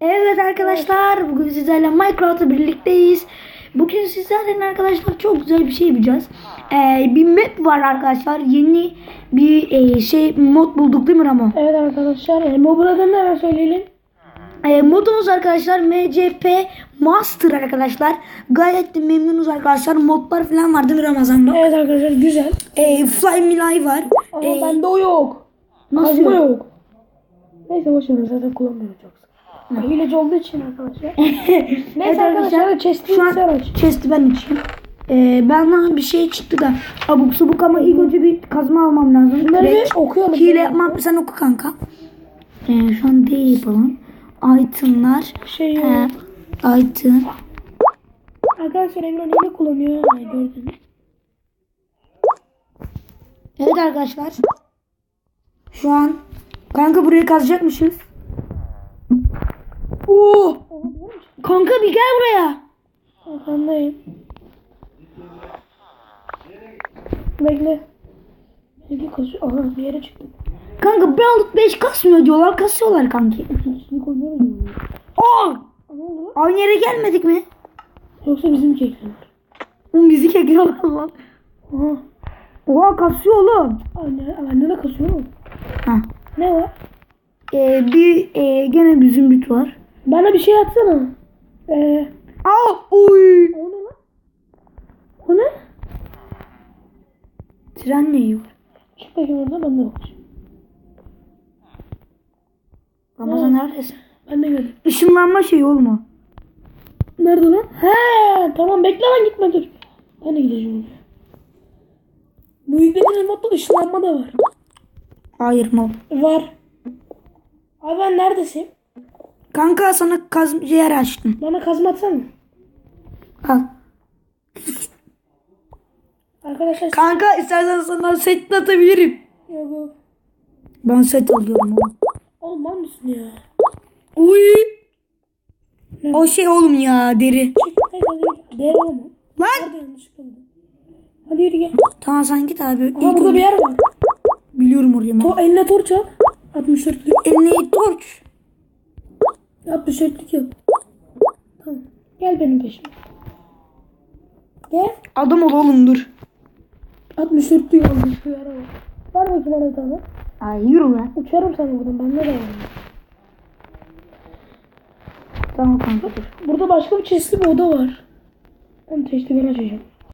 Evet arkadaşlar bugün sizlerle Minecraft'ta birlikteyiz. Bugün sizlerle arkadaşlar çok güzel bir şey yapacağız. Ee, bir map var arkadaşlar. Yeni bir e, şey mod bulduk değil mi Ramo? Evet arkadaşlar. E, mobil adını hemen söyleyelim. Ee, modumuz arkadaşlar MCP Master arkadaşlar. Gayet de memnunuz arkadaşlar. Modlar falan var değil mi Ramazan'da? Evet arkadaşlar güzel. Ee, Fly Live var. Ama Ee, bende o yok. nasıl yok? yok. Neyse boşver zaten kullanmıyoruz yoksa. Hileci olduğu için arkadaşlar. Neyse arkadaşlar chest'i şu an chest'i ben açayım. Ee, bana bir şey çıktı da abuk subuk ama ilk önce bir kazma almam lazım. Bunları bir okuyalım. Hile yapmam sen oku kanka. Ee, şu an D yapalım. Itemlar. Şey Ee, item. Arkadaşlar Emran hile kullanıyor. Ay, gördün mü? Evet arkadaşlar. Şu an kanka burayı kazacakmışız. Oo! Kanka bir gel buraya. Arkandayım. Bekle. Bekle kasıyor. Aha bir yere çıktım. Kanka alıp 5 kasmıyor diyorlar. Kasıyorlar kanki. Aa! Lan? Aynı yere gelmedik mi? Yoksa bizim kekler. Oğlum bizi kekiyorlar lan. Aha. Oha kasıyor oğlum. Anne, anne de kasıyor oğlum. Ha. Ne var? Ee, bir e, gene bir zümrüt var. Bana bir şey atsana. Ee, Aa! Oy! o ne lan? O ne? Tren neyi var? Çık bakayım orada ben de bakacağım. Ramazan neredesin? Ben de gördüm. Işınlanma şeyi oğlum o. Nerede lan? He tamam bekle lan gitme dur. Ben de gideceğim. Bu yüklediğin modda ışınlanma da var. Hayır mal. Var. Abi ben neredesin? Kanka sana kaz yer açtım. Bana kazma atsana. Al. Arkadaşlar Kanka istersen sana set atabilirim. yok yok. Ben set alıyorum oğlum. Oğlum mısın ya? Uy. O şey oğlum ya deri. Değer oğlum. Lan. Hadi yürü gel. Tamam sen git abi. İlk burada önce- bir yer var. Biliyorum orayı. To eline torç al. 64'lük. Eline torç. 64'lük yap. Tamam. Gel benim peşime. Gel. Adam ol oğlum dur. 64'lük aldım şu yere bak. Ver bakayım bana bir tane. Ay yürü lan. Uçarım sana buradan. Bende de var. Tamam kanka dur. Burada başka bir çeşitli bir oda var. Onu teşli ben açacağım.